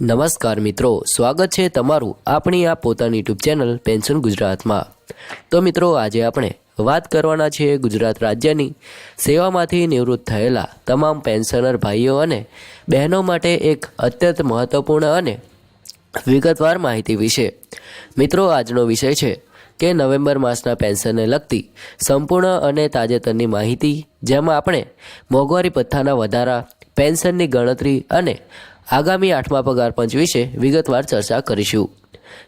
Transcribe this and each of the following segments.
નમસ્કાર મિત્રો, સ્વાગત છે તમારું આપણી આ પોતાની યુટ્યુબ ચેનલ પેન્શન ગુજરાતમાં. તો મિત્રો, આજે આપણે વાત કરવાના છીએ ગુજરાત રાજ્યની સેવામાંથી નિવૃત્ત થયેલા તમામ પેન્શનર ભાઈઓ અને બહેનો માટે એક અત્યંત મહત્ત્વપૂર્ણ અને વિગતવાર માહિતી વિશે. મિત્રો, આજનો વિષય છે કે નવેમ્બર માસના પેન્શનને લગતી સંપૂર્ણ અને તાજેતરની માહિતી, જેમાં આપણે મોંઘવારી ભથ્થાના વધારા પેન્શનની ગણતરી અને આગામી આઠમા પગાર પંચ વિશે વિગતવાર ચર્ચા કરીશું.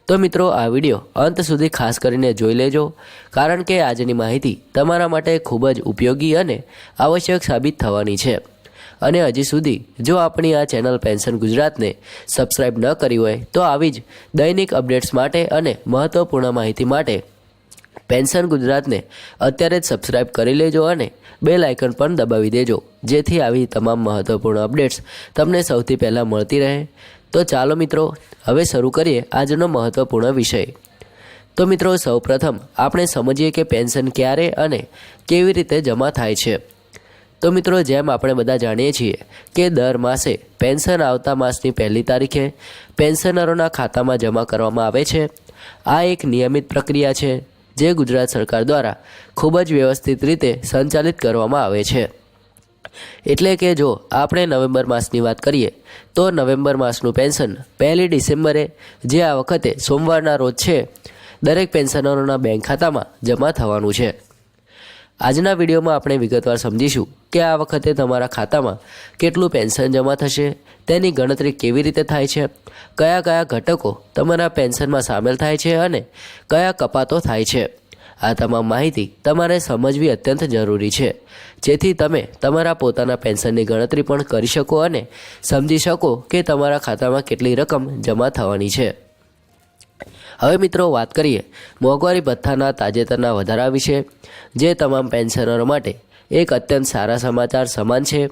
તો મિત્રો, આ વીડિયો અંત સુધી ખાસ કરીને જોઈ લેજો, કારણ કે આજની માહિતી તમારા માટે ખૂબ જ ઉપયોગી અને આવશ્યક સાબિત થવાની છે. અને હજી સુધી જો આપણી આ ચેનલ પેન્શન ગુજરાતને સબસ્ક્રાઇબ ન કરી હોય, તો આવી જ દૈનિક અપડેટ્સ માટે અને મહત્ત્વપૂર્ણ માહિતી માટે પેન્શન ગુજરાતને અત્યારે જ સબસ્ક્રાઇબ કરી લેજો અને બેલ આઇકન પણ દબાવી દેજો, જેથી આવી તમામ મહત્ત્વપૂર્ણ અપડેટ્સ તમને સૌથી પહેલાં મળતી રહે. તો ચાલો મિત્રો, હવે શરૂ કરીએ આજનો મહત્ત્વપૂર્ણ વિષય. તો મિત્રો, સૌપ્રથમ આપણે સમજીએ કે પેન્શન ક્યારે અને કેવી રીતે જમા થાય છે. તો મિત્રો, જેમ આપણે બધા જાણીએ છીએ કે દર માસે પેન્શન આવતા માસની પહેલી તારીખે પેન્શનરોના ખાતામાં જમા કરવામાં આવે છે. આ એક નિયમિત પ્રક્રિયા છે. જે ગુજરાત સરકાર દ્વારા ખૂબ જ વ્યવસ્થિત રીતે સંચાલિત કરવામાં આવે છે. એટલે કે જો આપણે નવેમ્બર માસની વાત કરીએ, તો નવેમ્બર માસનું પેન્શન પહેલી ડિસેમ્બરે, જે આ વખતે સોમવારના રોજ છે, દરેક પેન્શનરોના બેંક ખાતામાં જમા થવાનું છે. આજના વિડીયોમાં આપણે વિગતવાર સમજીશું કે આ વખતે તમારા ખાતામાં કેટલું પેન્શન જમા થશે, તેની ગણતરી કેવી રીતે થાય છે, કયા કયા ઘટકો તમારા પેન્શનમાં સામેલ થાય છે અને કયા કપાતો થાય છે. આ તમામ માહિતી તમારે સમજવી અત્યંત જરૂરી છે. જેથી તમે તમારા પોતાના પેન્શનની ગણતરી પણ કરી શકો અને સમજી શકો કે તમારા ખાતામાં કેટલી રકમ જમા થવાની છે. હવે મિત્રો વાત કરીએ મોંઘવારી ભથ્થાના તાજેતરના વધારા વિશે, જે તમામ પેન્શનરો માટે એક અત્યંત સારા સમાચાર સમાન છે.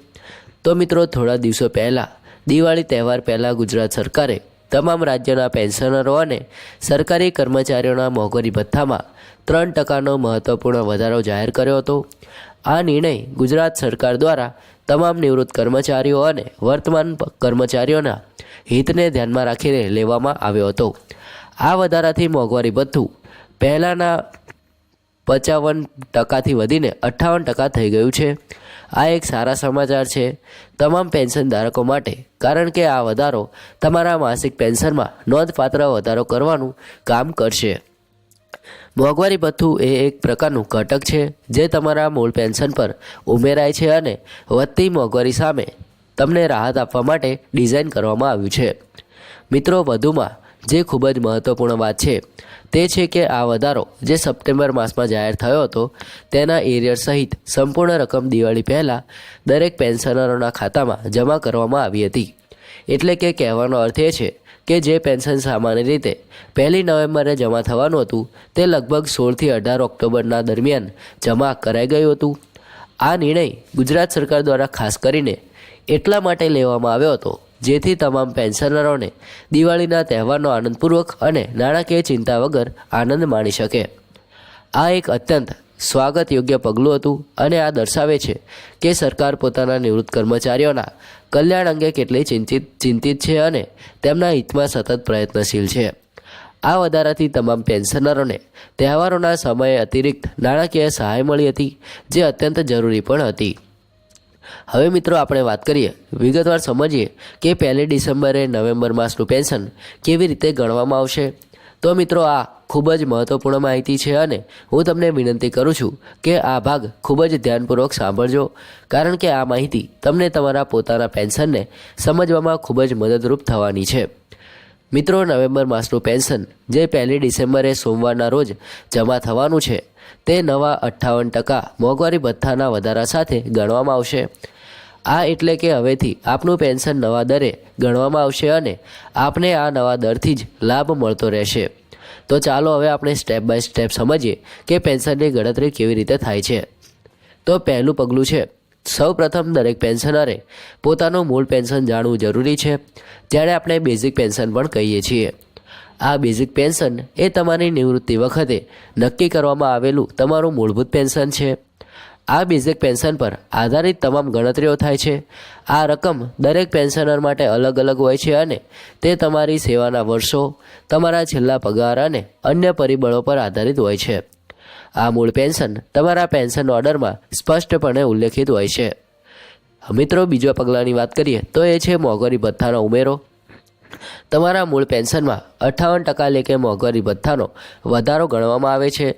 તો મિત્રો થોડા દિવસો પહેલાં, દિવાળી તહેવાર પહેલાં ગુજરાત સરકારે તમામ રાજ્યના પેન્શનરો અને સરકારી કર્મચારીઓના મોંઘવારી ભથ્થામાં ત્રણ ટકાનો મહત્ત્વપૂર્ણ વધારો જાહેર કર્યો હતો. આ નિર્ણય ગુજરાત સરકાર દ્વારા તમામ નિવૃત્ત કર્મચારીઓ અને વર્તમાન કર્મચારીઓના હિતને ધ્યાનમાં રાખીને લેવામાં આવ્યો હતો. આ વધારાથી મોંઘવારી ભથ્થું પહેલાંના પચાવન ટકાથી વધીને અઠ્ઠાવન ટકા થઈ ગયું છે. આ એક સારા સમાચાર છે તમામ પેન્શન ધારકો માટે, કારણ કે આ વધારો તમારા માસિક પેન્શનમાં નોંધપાત્ર વધારો કરવાનું કામ કરશે. મોંઘવારી ભથ્થું એ એક પ્રકારનું ઘટક છે, જે તમારા મૂળ પેન્શન પર ઉમેરાય છે અને વધતી મોંઘવારી સામે તમને રાહત આપવા માટે ડિઝાઇન કરવામાં આવ્યું છે. મિત્રો, વધુમાં જે ખૂબ જ મહત્ત્વપૂર્ણ વાત છે, તે છે કે આ વધારો જે સપ્ટેમ્બર માસમાં જાહેર થયો હતો, તેના એરિયર સહિત સંપૂર્ણ રકમ દિવાળી પહેલાં દરેક પેન્શનરોના ખાતામાં જમા કરવામાં આવી હતી. એટલે કે કહેવાનો અર્થ એ છે કે જે પેન્શન સામાન્ય રીતે પહેલી નવેમ્બરે જમા થવાનું હતું, તે લગભગ સોળથી અઢાર ઓક્ટોબરના દરમિયાન જમા કરાઈ ગયું હતું. આ નિર્ણય ગુજરાત સરકાર દ્વારા ખાસ કરીને એટલા માટે લેવામાં આવ્યો હતો જેથી તમામ પેન્શનરોને દિવાળીના તહેવારનો આનંદપૂર્વક અને નાણાકીય ચિંતા વગર આનંદ માણી શકે. આ એક અત્યંત સ્વાગત યોગ્ય પગલું હતું અને આ દર્શાવે છે કે સરકાર પોતાના નિવૃત્ત કર્મચારીઓના કલ્યાણ અંગે કેટલી ચિંતિત ચિંતિત છે અને તેમના હિતમાં સતત પ્રયત્નશીલ છે. આ વધારાથી તમામ પેન્શનરોને તહેવારોના સમયે અતિરિક્ત નાણાકીય સહાય મળી હતી, જે અત્યંત જરૂરી પણ હતી. હવે મિત્રો આપણે વાત કરીએ, વિગતવાર સમજીએ કે પહેલી ડિસેમ્બરે નવેમ્બર માસનું પેન્શન કેવી રીતે ગણવામાં આવશે? તો મિત્રો આ ખૂબ જ મહત્ત્વપૂર્ણ માહિતી છે અને હું તમને વિનંતી કરું છું કે આ ભાગ ખૂબ જ ધ્યાનપૂર્વક સાંભળજો, કારણ કે આ માહિતી તમને તમારા પોતાના પેન્શનને સમજવામાં ખૂબ જ મદદરૂપ થવાની છે. મિત્રો, નવેમ્બર માસનું પેન્શન, જે પહેલી ડિસેમ્બરે સોમવારના રોજ જમા થવાનું છે, તે નવા અઠ્ઠાવન ટકા મોંઘવારી ભથ્થાના વધારા સાથે ગણવામાં આવશે. આ એટલે કે હવેથી આપનું પેન્શન નવા દરે ગણવામાં આવશે અને આપને આ નવા દરથી જ લાભ મળતો રહેશે. તો ચાલો હવે આપણે સ્ટેપ બાય સ્ટેપ સમજીએ કે પેન્શનની ગણતરી કેવી રીતે થાય છે. તો પહેલું પગલું છે સૌ પ્રથમ દરેક પેન્શનરે પોતાનું મૂળ પેન્શન જાણવું જરૂરી છે. જ્યારે આપણે બેઝિક પેન્શન પણ કહીએ છીએ. આ બેઝિક પેન્શન એ તમારી નિવૃત્તિ વખતે નક્કી કરવામાં આવેલું તમારું મૂળભૂત પેન્શન છે. આ બેઝિક પેન્શન પર આધારિત તમામ ગણતરીઓ થાય છે. આ રકમ દરેક પેન્શનર માટે અલગ અલગ હોય છે અને તે તમારી સેવાના વર્ષો, તમારા છેલ્લા પગાર અને અન્ય પરિબળો પર આધારિત હોય છે. આ મૂળ પેન્શન તમારા પેન્શન ઓર્ડરમાં સ્પષ્ટપણે ઉલ્લેખિત હોય છે. મિત્રો, બીજા પગલાંની વાત કરીએ તો એ છે મોંઘવારી ભથ્થાનો ઉમેરો. તમારા મૂળ પેન્શનમાં અઠ્ઠાવન ટકા લેખે મોંઘવારી ભથ્થાનો વધારો ગણવામાં આવે છે.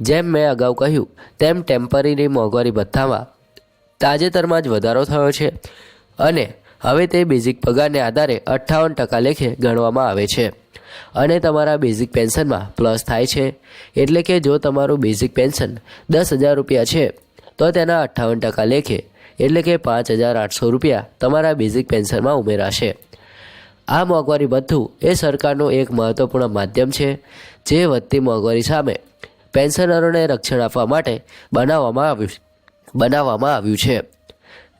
જેમ મેં અગાઉ કહ્યું, તેમ ટેમ્પરરી મોંઘવારી ભથ્થામાં તાજેતરમાં જ વધારો થયો છે અને હવે તે બેઝિક પગારને આધારે અઠ્ઠાવન ટકા લેખે ગણવામાં આવે છે. અને તમારા બેઝિક પેન્શનમાં પ્લસ થાય છે. એટલે કે જો તમારું બેઝિક પેન્શન દસ હજાર રૂપિયા છે, તો તેના અઠ્ઠાવન ટકા લેખે, એટલે કે પાંચ હજાર આઠસો રૂપિયા તમારા બેઝિક પેન્શનમાં ઉમેરાશે. આ મોંઘવારી ભથ્થું એ સરકારનું એક મહત્વપૂર્ણ માધ્યમ છે, જે વધતી મોંઘવારી સામે પેન્શનરોને રક્ષણ આપવા માટે બનાવવામાં આવ્યું બનાવવામાં આવ્યું છે.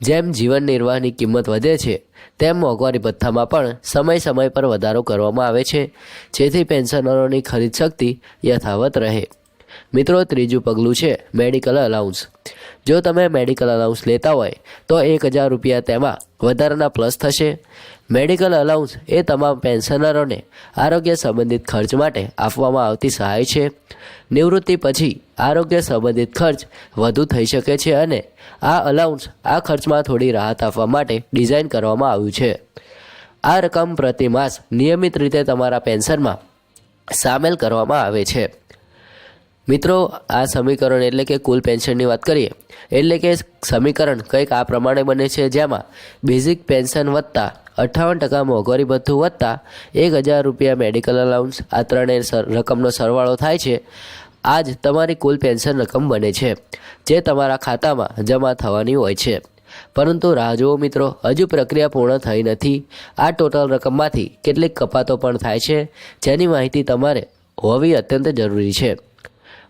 જેમ જીવન નિર્વાહની કિંમત વધે છે, તેમ મોંઘવારી ભથ્થામાં પણ સમય સમય પર વધારો કરવામાં આવે છે, જેથી પેન્શનરોની ખરીદ શક્તિ યથાવત રહે. મિત્રો, ત્રીજું પગલું છે મેડિકલ અલાઉન્સ. જો તમે મેડિકલ અલાઉન્સ લેતા હોય, તો એક હજાર રૂપિયા તેમાં વધારાના પ્લસ થશે. મેડિકલ અલાઉન્સ એ તમામ પેન્શનરોને આરોગ્ય સંબંધિત ખર્ચ માટે આપવામાં આવતી સહાય છે. નિવૃત્તિ પછી આરોગ્ય સંબંધિત ખર્ચ વધુ થઈ શકે છે અને આ અલાઉન્સ આ ખર્ચમાં થોડી રાહત આપવા માટે ડિઝાઇન કરવામાં આવ્યું છે. આ રકમ પ્રતિ માસ નિયમિત રીતે તમારા પેન્શનમાં સામેલ કરવામાં આવે છે. મિત્રો, આ સમીકરણ એટલે કે કુલ પેન્શનની વાત કરીએ, એટલે કે સમીકરણ કંઈક આ પ્રમાણે બને છે, જેમાં બેઝિક પેન્શન વત્તા અઠ્ઠાવન ટકા મોંઘવારી ભથ્થું વધતા એક હજાર રૂપિયા મેડિકલ અલાઉન્સ આ ત્રણેય રકમનો સરવાળો થાય છે. આ જ તમારી કુલ પેન્શન રકમ બને છે, જે તમારા ખાતામાં જમા થવાની હોય છે. પરંતુ રાહ જુઓ મિત્રો, હજુ પ્રક્રિયા પૂર્ણ થઈ નથી. આ ટોટલ રકમમાંથી કેટલીક કપાતો પણ થાય છે, જેની માહિતી તમારે હોવી અત્યંત જરૂરી છે.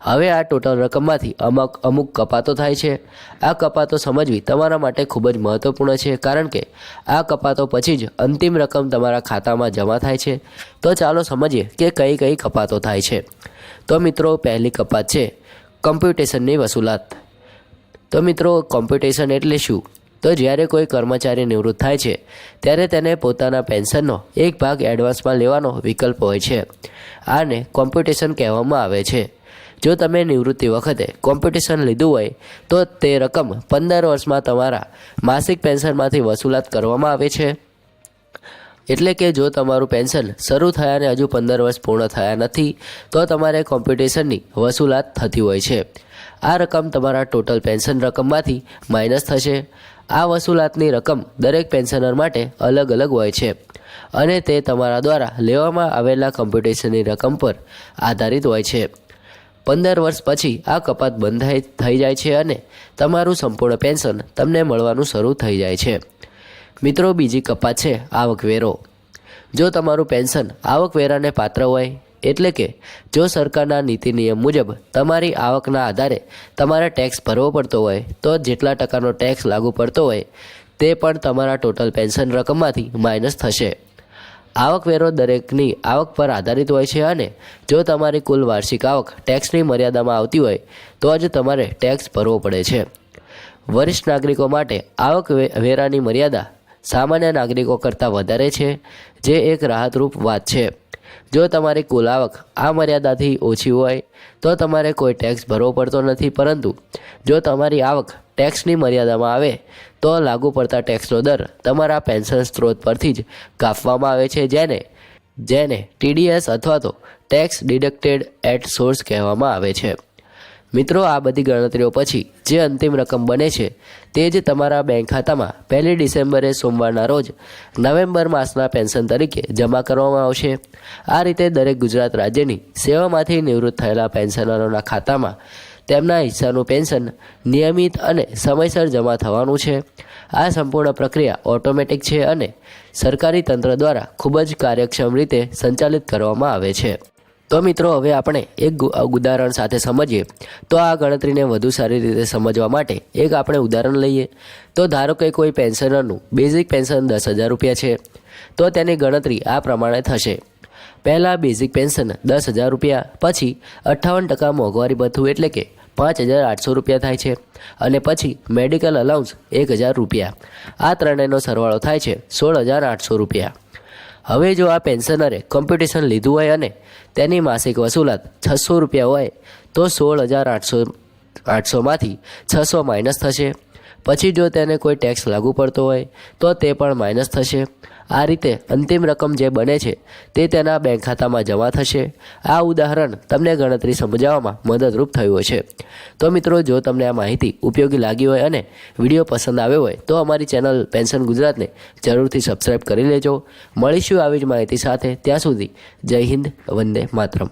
હવે આ ટોટલ રકમમાંથી અમુક અમુક કપાતો થાય છે. આ કપાતો સમજવી તમારા માટે ખૂબ જ મહત્વપૂર્ણ છે, કારણ કે આ કપાતો પછી જ અંતિમ રકમ તમારા ખાતામાં જમા થાય છે. તો ચાલો સમજીએ કે કઈ કઈ કપાતો થાય છે. તો મિત્રો, પહેલી કપાત છે કમ્પ્યુટેશનની વસૂલાત. તો મિત્રો, કોમ્પ્યુટેશન એટલે શું? તો જ્યારે કોઈ કર્મચારી નિવૃત્ત થાય છે, ત્યારે તેને પોતાના પેન્શનનો એક ભાગ એડવાન્સમાં લેવાનો વિકલ્પ હોય છે. આને કોમ્પ્યુટેશન કહેવામાં આવે છે. જો તમે નિવૃત્તિ વખતે કોમ્પિટિશન લીધું હોય, તો તે રકમ પંદર વર્ષમાં તમારા માસિક પેન્શનમાંથી વસૂલાત કરવામાં આવે છે. એટલે કે જો તમારું પેન્શન શરૂ થયાને હજુ પંદર વર્ષ પૂર્ણ થયા નથી, તો તમારે કોમ્પિટિશનની વસૂલાત થતી હોય છે. આ રકમ તમારા ટોટલ પેન્શન રકમમાંથી માઇનસ થશે. આ વસૂલાતની રકમ દરેક પેન્શનર માટે અલગ અલગ હોય છે અને તે તમારા દ્વારા લેવામાં આવેલા કોમ્પિટિશનની રકમ પર આધારિત હોય છે. પંદર વર્ષ પછી આ કપાત બંધાઈ થઈ જાય છે અને તમારું સંપૂર્ણ પેન્શન તમને મળવાનું શરૂ થઈ જાય છે. મિત્રો, બીજી કપાત છે આવકવેરો જો તમારું પેન્શન આવકવેરાને પાત્ર હોય, એટલે કે જો સરકારના નીતિ નિયમ મુજબ તમારી આવકના આધારે તમારે ટેક્સ ભરવો પડતો હોય, તો જેટલા ટકાનો ટેક્સ લાગુ પડતો હોય, તે પણ તમારા ટોટલ પેન્શન રકમમાંથી માઇનસ થશે. આવકવેરો દરેકની આવક પર આધારિત હોય છે અને જો તમારી કુલ વાર્ષિક આવક ટેક્સની મર્યાદામાં આવતી હોય, તો જ તમારે ટેક્સ ભરવો પડે છે. વરિષ્ઠ નાગરિકો માટે આવક વેરાની મર્યાદા સામાન્ય નાગરિકો કરતાં વધારે છે, જે એક રાહતરૂપ વાત છે. જો તમારી કુલ આવક આ મર્યાદાથી ઓછી હોય, તો તમારે કોઈ ટેક્સ ભરવો પડતો નથી, પરંતુ જો તમારી આવક ટેક્સની મર્યાદામાં આવે, તો લાગુ પડતા ટેક્સનો દર તમારા પેન્શન સ્ત્રોત પરથી જ કાપવામાં આવે છે, જેને જેને ટીડીએસ અથવા તો ટેક્સ ડિડક્ટેડ એટ સોર્સ કહેવામાં આવે છે. મિત્રો, આ બધી ગણતરીઓ પછી જે અંતિમ રકમ બને છે તે જ તમારા બેંક ખાતામાં પહેલી ડિસેમ્બરે, સોમવારના રોજ નવેમ્બર માસના પેન્શન તરીકે જમા કરવામાં આવશે. આ રીતે દરેક ગુજરાત રાજ્યની સેવામાંથી નિવૃત્ત થયેલા પેન્શનરોના ખાતામાં તેમના હિસ્સાનું પેન્શન નિયમિત અને સમયસર જમા થવાનું છે. આ સંપૂર્ણ પ્રક્રિયા ઓટોમેટિક છે અને સરકારી તંત્ર દ્વારા ખૂબ જ કાર્યક્ષમ રીતે સંચાલિત કરવામાં આવે છે. તો મિત્રો, હવે આપણે એક ઉદાહરણ સાથે સમજીએ. તો આ ગણતરીને વધુ સારી રીતે સમજવા માટે એક આપણે ઉદાહરણ લઈએ. તો ધારો કે કોઈ પેન્શનરનું, બેઝિક પેન્શન દસ હજાર રૂપિયા છે, તો તેની ગણતરી આ પ્રમાણે થશે. પહેલાં બેઝિક પેન્શન દસ હજાર રૂપિયા, પછી અઠ્ઠાવન ટકા મોંઘવારી ભથ્થું એટલે કે પાંચ હજાર આઠસો રૂપિયા થાય છે, અને પછી મેડિકલ અલાઉન્સ એક હજાર રૂપિયા. આ ત્રણેયનો સરવાળો થાય છે સોળ હજાર આઠસો રૂપિયા. હવે જો આ પેન્શનરે કોમ્પિટિશન લીધું હોય અને તેની માસિક વસૂલાત છસો રૂપિયા હોય, તો સોળ હજાર આઠસો, આઠસોમાંથી છસો માઇનસ થશે. પછી જો તેને કોઈ ટેક્સ લાગુ પડતો હોય, તો તે પણ માઇનસ થશે. આ રીતે અંતિમ રકમ જે બને છે, તે તેના બેંક ખાતામાં જમા થશે. આ ઉદાહરણ તમને ગણતરી સમજાવવામાં મદદરૂપ થયું છે તો મિત્રો, જો તમને આ માહિતી ઉપયોગી લાગી હોય અને વીડિયો પસંદ આવ્યો હોય, તો અમારી ચેનલ પેન્શન ગુજરાતને જરૂરથી સબસ્ક્રાઈબ કરી લેજો. મળીશું આવી જ માહિતી સાથે. ત્યાં સુધી જય હિન્દ, વંદે માતરમ.